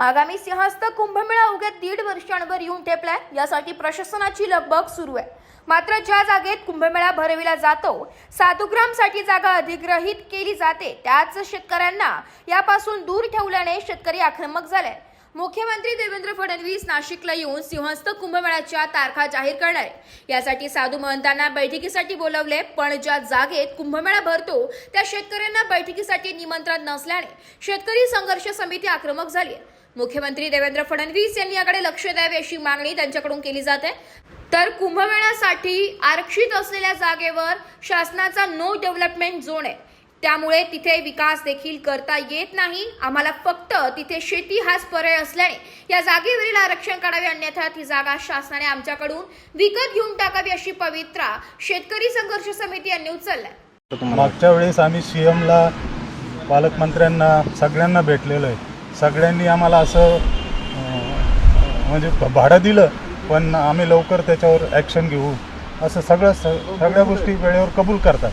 आगामी सिंहस्थ कुंभमेळा अवघ्या दीड वर्षांवर येऊन ठेपलाय यासाठी प्रशासनाची लगबग सुरू आहे. मात्र ज्या जागेत कुंभमेळा भरविला जातो साधुग्रामसाठी जागा अधिग्रहित केली जाते. त्याच शेतकऱ्यांना यापासून दूर ठेवल्याने शेतकरी आक्रमक झालाय मुख्यमंत्री देवेंद्र फडणवीस नाशिकला येऊन सिंहस्थ कुंभमेळ्याच्या तारखा जाहीर करणार यासाठी साधू महंतांना बैठकीसाठी बोलवले पण ज्या जागेत कुंभमेळा भरतो त्या शेतकऱ्यांना बैठकीसाठी निमंत्रण नसल्याने शेतकरी संघर्ष समिती आक्रमक झाली आहे. मुख्यमंत्री देवेंद्र फडणवीस यांनी याकडे लक्ष द्यावे अशी मागणी त्यांच्याकडून केली जाते तर कुंभमेळ्यासाठी आरक्षित असलेल्या जागेवर शासनाचा नो डेव्हलपमेंट झोन आहे. त्यामुळे तिथे विकास देखील करता येत नाही. आम्हाला फक्त तिथे शेती हाच पर्याय असल्याने या जागेवरील आरक्षण काढावे अन्यथा ती जागा शासनाने आमच्याकडून विकत घेऊन टाकावी अशी पवित्रा शेतकरी संघर्ष समिती यांनी उचललाय. मागच्या वेळेस आम्ही सीएमला पालकमंत्र्यांना सगळ्यांना भेटलेलो आहे. सगळ्यांनी आम्हाला असं म्हणजे भाडं दिलं पण आम्ही लवकर त्याच्यावर ॲक्शन घेऊ. असं सगळं स सगळ्या गोष्टी वेळेवर कबूल करतात.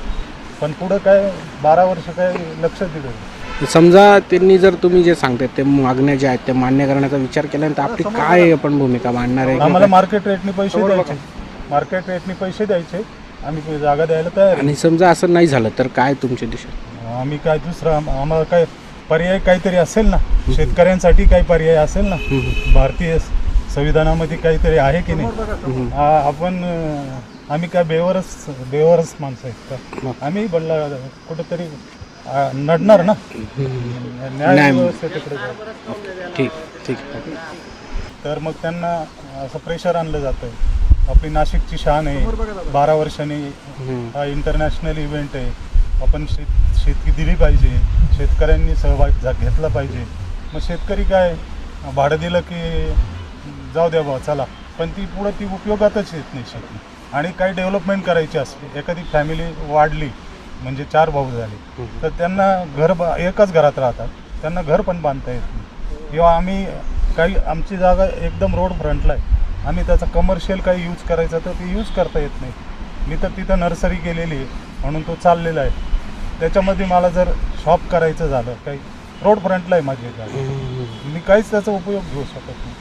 पण पुढं काय बारा वर्ष काय लक्ष दिलं नाही. समजा त्यांनी जर तुम्ही जे सांगताय ते मागण्या ज्या आहेत त्या मान्य करण्याचा विचार केल्यानंतर आपली काय आपण भूमिका मांडणार आहे? आम्हाला मार्केट रेटने पैसे द्यायचे. मार्केट रेटने पैसे द्यायचे. आम्ही जागा द्यायला तयार. आणि समजा असं नाही झालं तर काय तुमची दिशा आम्ही काय दुसरं आम- आम्हाला काय पर्याय काहीतरी असेल ना? शेतकऱ्यांसाठी काही पर्याय असेल ना? भारतीय संविधानामध्ये काहीतरी आहे की नाही? आपण आम्ही काय बेवरच बेवरच माणसं आहेत का? आम्ही बदला कुठंतरी नडणार ना? न्याय. ठीक ठीक. तर मग त्यांना असं प्रेशर आणलं जातं आपली नाशिकची शान आहे. बारा वर्षांनी. हा इंटरनॅशनल इव्हेंट आहे. आपण शेत शेतकी दिली पाहिजे शेतकऱ्यांनी सहभाग जा घेतला पाहिजे. मग शेतकरी काय? भाडं दिलं की जाऊ द्या बा चला. पण ती पुढं ती उपयोगातच येत नाही शेती. आणि काही डेव्हलपमेंट करायची असते एखादी फॅमिली वाढली म्हणजे चार भाऊ झाले तर त्यांना घर बा एकाच घरात राहतात. त्यांना घर पण बांधता येत नाही. किंवा आम्ही काही आमची जागा एकदम रोड फ्रंटला आहे. आम्ही त्याचा कमर्शियल काही यूज करायचा तर ते यूज करता येत नाही. मी तर तिथं नर्सरी केलेली आहे म्हणून तो चाललेला आहे. त्याच्यामध्ये मला जर शॉप करायचं झालं काही रोड फ्रंटला आहे माझी जागा मी काहीच त्याचा उपयोग घेऊ शकत नाही.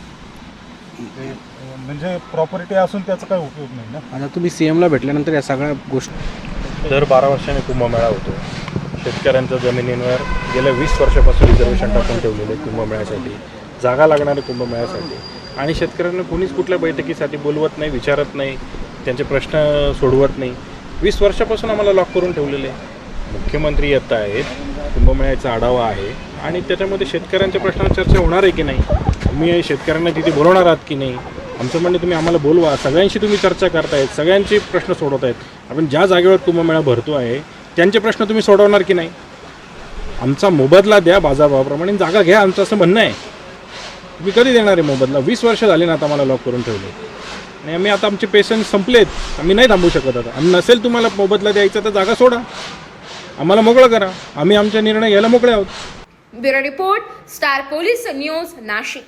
ते, अं, म्हणजे प्रॉपर्टी असून त्याचा काही उपयोग नाही ना. आता तुम्ही सी एमला भेटल्यानंतर या सगळ्या गोष्टी दर बारा वर्षांनी कुंभमेळा होतो. शेतकऱ्यांच्या जमिनींवर गेल्या वीस वर्षापासून रिझर्वेशन टाकून ठेवलेले कुंभमेळ्यासाठी जागा लागणारे कुंभमेळ्यासाठी. आणि शेतकऱ्यांना कोणीच कुठल्या बैठकीसाठी बोलवत नाही विचारत नाही त्यांचे प्रश्न सोडवत नाही. वीस वर्षापासून आम्हाला लॉक करून ठेवलेले. आहे. मुख्यमंत्री येत आहेत कुंभमेळ्याचा आढावा आहे. आणि त्याच्यामध्ये शेतकऱ्यांच्या प्रश्नावर चर्चा होणार आहे की नाही? तुम्ही शेतकऱ्यांना तिथे बोलवणार आहात की नाही? आमचं म्हणणे तुम्ही आम्हाला बोलवा. सगळ्यांशी तुम्ही चर्चा करतायत सगळ्यांचे प्रश्न सोडवत आहेत आपण ज्या जागेवर कुंभमेळा भरतो आहे त्यांचे प्रश्न तुम्ही सोडवणार की नाही? आमचा मोबदला द्या बाजारभावाप्रमाणे जागा घ्या आमचं असं म्हणणं आहे. तुम्ही कधी देणार आहे मोबदला? वीस वर्ष झाले ना आता आम्हाला लॉक करून ठेवले. आणि आम्ही आता आमचे पेशंट संपलेत. आम्ही नाही थांबू शकत आता. आणि नसेल तुम्हाला मोबदला द्यायचा तर जागा सोडा. आम्हाला मोकळं करा. आम्ही आमच्या निर्णय घ्यायला मोकळे आहोत. Bureau report star police news Nashik.